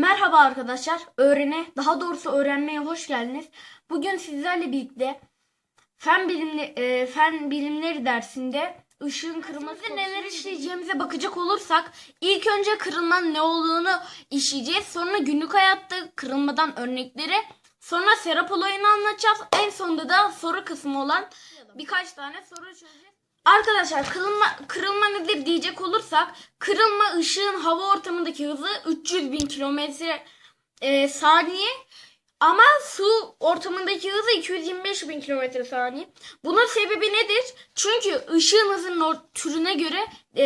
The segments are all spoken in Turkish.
Merhaba arkadaşlar. Öğrene, daha doğrusu öğrenmeye hoş geldiniz. Bugün sizlerle birlikte fen bilimli e, fen bilimleri dersinde ışığın kırılması neler işleyeceğimize bakacak olursak ilk önce kırılmanın ne olduğunu işleyeceğiz. Sonra günlük hayatta kırılmadan örnekleri, sonra serap olayını anlatacağız. En sonunda da soru kısmı olan birkaç tane soru çözeceğiz. Arkadaşlar kırılma, kırılma nedir diyecek olursak kırılma ışığın hava ortamındaki hızı 300 bin kilometre e, saniye ama su ortamındaki hızı 225 bin kilometre saniye. Bunun sebebi nedir? Çünkü ışığın hızının türüne göre e,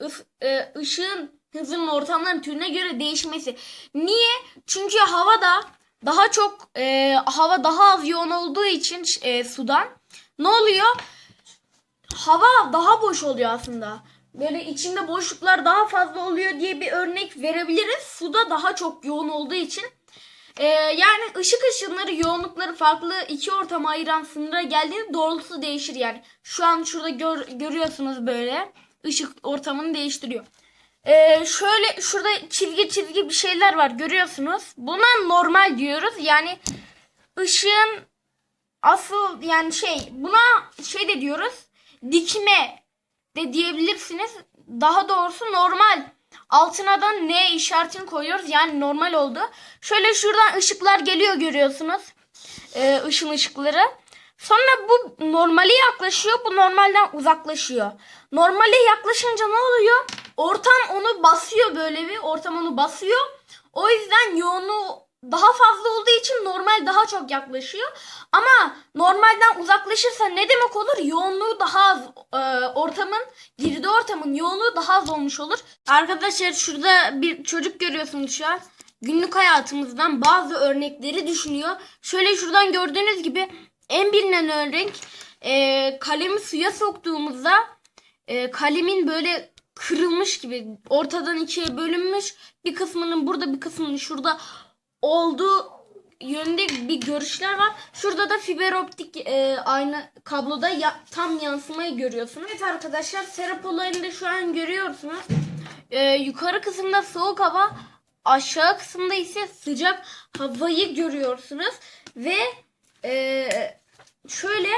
ıs- e, ışığın hızının ortamların türüne göre değişmesi. Niye? Çünkü havada daha çok e, hava daha az yoğun olduğu için e, sudan ne oluyor? Hava daha boş oluyor aslında. Böyle içinde boşluklar daha fazla oluyor diye bir örnek verebiliriz. Suda daha çok yoğun olduğu için. Ee, yani ışık ışınları yoğunlukları farklı iki ortama ayıran sınıra geldiğinde doğrultusu değişir yani. Şu an şurada gör- görüyorsunuz böyle ışık ortamını değiştiriyor. Ee, şöyle şurada çizgi çizgi bir şeyler var görüyorsunuz. Buna normal diyoruz. Yani ışığın asıl yani şey buna şey de diyoruz dikme de diyebilirsiniz. Daha doğrusu normal. Altına da ne işaretini koyuyoruz. Yani normal oldu. Şöyle şuradan ışıklar geliyor görüyorsunuz. Ee, ışın ışıkları. Sonra bu normale yaklaşıyor. Bu normalden uzaklaşıyor. Normale yaklaşınca ne oluyor? Ortam onu basıyor böyle bir. Ortam onu basıyor. O yüzden yoğunluğu daha fazla olduğu için normal daha çok yaklaşıyor. Ama normalden uzaklaşırsa ne demek olur? Yoğunluğu daha az, e, ortamın, girdi ortamın yoğunluğu daha az olmuş olur. Arkadaşlar şurada bir çocuk görüyorsunuz şu an. Günlük hayatımızdan bazı örnekleri düşünüyor. Şöyle şuradan gördüğünüz gibi en bilinen örnek e, kalemi suya soktuğumuzda e, kalemin böyle kırılmış gibi ortadan ikiye bölünmüş bir kısmının burada bir kısmının şurada olduğu yönde bir görüşler var. Şurada da fiber optik e, aynı kabloda ya- tam yansımayı görüyorsunuz. Evet arkadaşlar serap olayını da şu an görüyorsunuz. E, yukarı kısımda soğuk hava aşağı kısımda ise sıcak havayı görüyorsunuz. Ve e, şöyle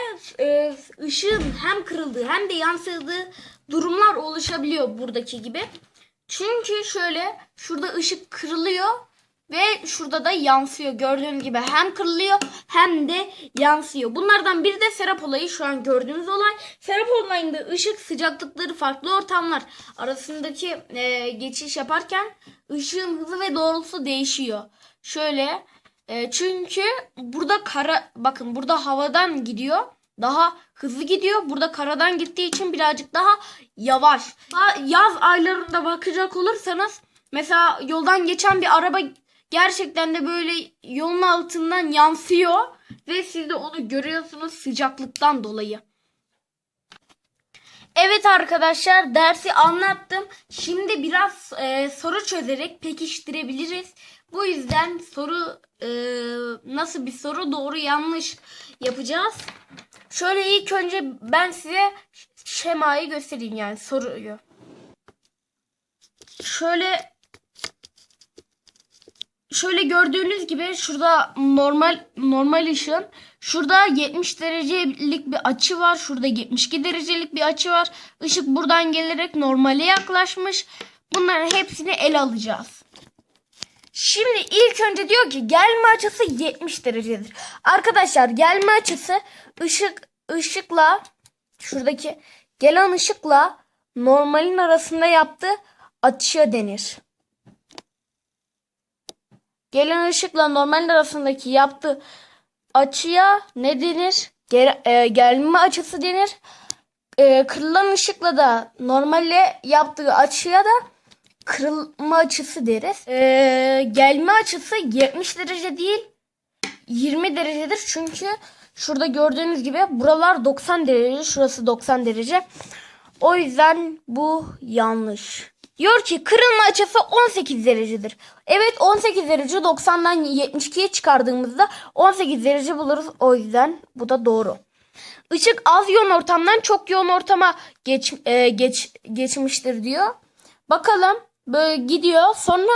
e, ışığın hem kırıldığı hem de yansıdığı durumlar oluşabiliyor buradaki gibi. Çünkü şöyle şurada ışık kırılıyor ve şurada da yansıyor. Gördüğünüz gibi hem kırılıyor hem de yansıyor. Bunlardan biri de serap olayı şu an gördüğümüz olay. Serap olayında ışık sıcaklıkları farklı ortamlar arasındaki e, geçiş yaparken ışığın hızı ve doğrultusu değişiyor. Şöyle e, çünkü burada kara bakın burada havadan gidiyor. Daha hızlı gidiyor. Burada karadan gittiği için birazcık daha yavaş. Yaz aylarında bakacak olursanız mesela yoldan geçen bir araba gerçekten de böyle yolun altından yansıyor ve siz de onu görüyorsunuz sıcaklıktan dolayı. Evet arkadaşlar dersi anlattım. Şimdi biraz e, soru çözerek pekiştirebiliriz. Bu yüzden soru e, nasıl bir soru doğru yanlış yapacağız. Şöyle ilk önce ben size şemayı göstereyim yani soruyu. Şöyle şöyle gördüğünüz gibi şurada normal normal ışın şurada 70 derecelik bir açı var. Şurada 72 derecelik bir açı var. Işık buradan gelerek normale yaklaşmış. Bunların hepsini ele alacağız. Şimdi ilk önce diyor ki gelme açısı 70 derecedir. Arkadaşlar gelme açısı ışık ışıkla şuradaki gelen ışıkla normalin arasında yaptığı açıya denir. Gelen ışıkla normalin arasındaki yaptığı açıya ne denir? Gel- e, gelme açısı denir. E, kırılan ışıkla da normalle yaptığı açıya da kırılma açısı deriz. E, gelme açısı 70 derece değil 20 derecedir. Çünkü şurada gördüğünüz gibi buralar 90 derece, şurası 90 derece. O yüzden bu yanlış. Diyor ki kırılma açısı 18 derecedir. Evet 18 derece 90'dan 72'ye çıkardığımızda 18 derece buluruz. O yüzden bu da doğru. Işık az yoğun ortamdan çok yoğun ortama geç, e, geç geçmiştir diyor. Bakalım böyle gidiyor. Sonra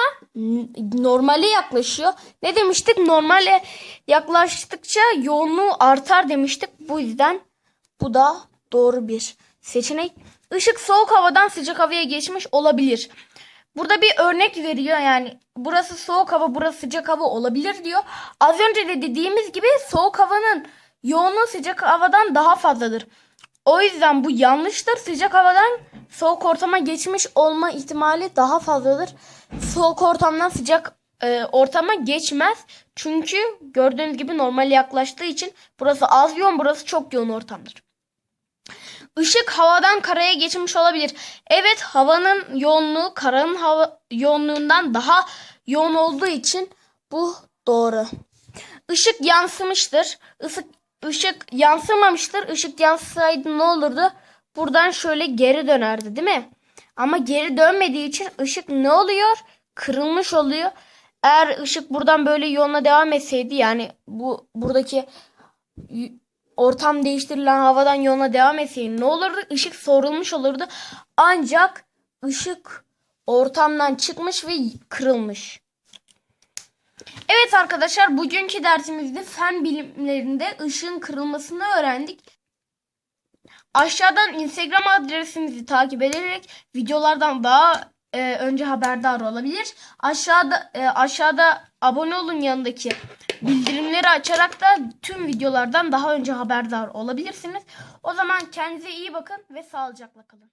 normale yaklaşıyor. Ne demiştik? Normale yaklaştıkça yoğunluğu artar demiştik. Bu yüzden bu da doğru bir seçenek. Işık soğuk havadan sıcak havaya geçmiş olabilir. Burada bir örnek veriyor yani burası soğuk hava burası sıcak hava olabilir diyor. Az önce de dediğimiz gibi soğuk havanın yoğunluğu sıcak havadan daha fazladır. O yüzden bu yanlıştır. Sıcak havadan soğuk ortama geçmiş olma ihtimali daha fazladır. Soğuk ortamdan sıcak e, ortama geçmez. Çünkü gördüğünüz gibi normal yaklaştığı için burası az yoğun burası çok yoğun ortamdır. Işık havadan karaya geçmiş olabilir. Evet havanın yoğunluğu karanın hava yoğunluğundan daha yoğun olduğu için bu doğru. Işık yansımıştır. Isık, ışık yansımamıştır. Işık yansısaydı ne olurdu? Buradan şöyle geri dönerdi değil mi? Ama geri dönmediği için ışık ne oluyor? Kırılmış oluyor. Eğer ışık buradan böyle yoluna devam etseydi yani bu buradaki ortam değiştirilen havadan yoluna devam etseydi ne olurdu? Işık sorulmuş olurdu. Ancak ışık ortamdan çıkmış ve kırılmış. Evet arkadaşlar bugünkü dersimizde fen bilimlerinde ışığın kırılmasını öğrendik. Aşağıdan Instagram adresimizi takip ederek videolardan daha e, önce haberdar olabilir. Aşağıda e, aşağıda abone olun yanındaki bildirimleri açarak da tüm videolardan daha önce haberdar olabilirsiniz. O zaman kendinize iyi bakın ve sağlıcakla kalın.